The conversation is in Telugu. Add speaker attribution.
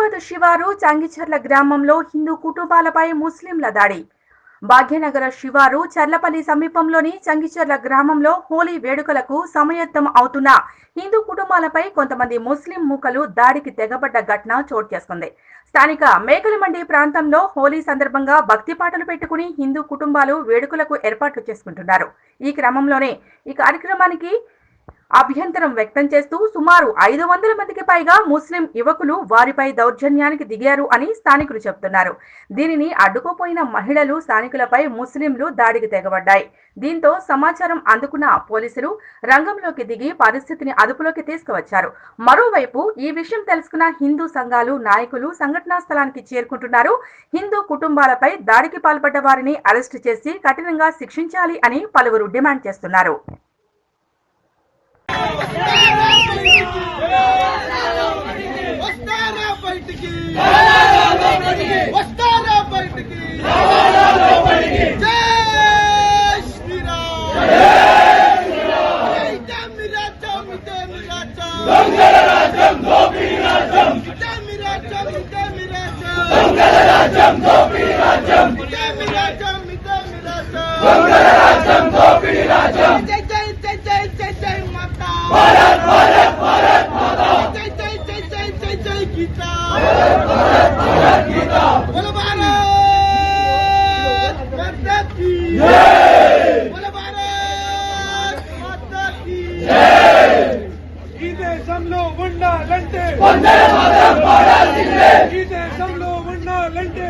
Speaker 1: శివారు చంగిచర్ల గ్రామంలో హిందూ కుటుంబాలపై ముస్లింల దాడి. భాగ్యనగర శివారు చర్లపల్లి సమీపంలోని చంగిచర్ల గ్రామంలో హోలీ వేడుకలకు సమయత్తం అవుతున్న హిందూ కుటుంబాలపై కొంతమంది ముస్లిం మూకలు దాడికి తెగబడ్డ ఘటన చోటు చేసుకుంది. స్థానిక మేకలమండి ప్రాంతంలో హోలీ సందర్భంగా భక్తి పాటలు పెట్టుకుని హిందూ కుటుంబాలు వేడుకలకు ఏర్పాట్లు చేసుకుంటున్నారు. ఈ క్రమంలోనే ఈ కార్యక్రమానికి అభ్యంతరం వ్యక్తం చేస్తూ సుమారు ఐదు వందల మందికి పైగా ముస్లిం యువకులు వారిపై దౌర్జన్యానికి దిగారు అని స్థానికులు చెబుతున్నారు. దీనిని అడ్డుకోపోయిన మహిళలు స్థానికులపై ముస్లింలు దాడికి తెగబడ్డాయి. దీంతో సమాచారం అందుకున్న పోలీసులు రంగంలోకి దిగి పరిస్థితిని అదుపులోకి తీసుకువచ్చారు. మరోవైపు ఈ విషయం తెలుసుకున్న హిందూ సంఘాలు నాయకులు సంఘటనా స్థలానికి చేరుకుంటున్నారు. హిందూ కుటుంబాలపై దాడికి పాల్పడ్డ వారిని అరెస్టు చేసి కఠినంగా శిక్షించాలి అని పలువురు డిమాండ్ చేస్తున్నారు.
Speaker 2: వస్తారా బయటికి జై శ్రీరామ్ జై జమి రాజ్యం జమి రాజ్యం దొంగల రాజ్యం ಮುಣ್ಣ ಲಂಟೆ.
Speaker 3: ಗೀತೆ ಸಂಗ್ಲು ಮುಣ್ಣ
Speaker 2: ಲಂಟೆ.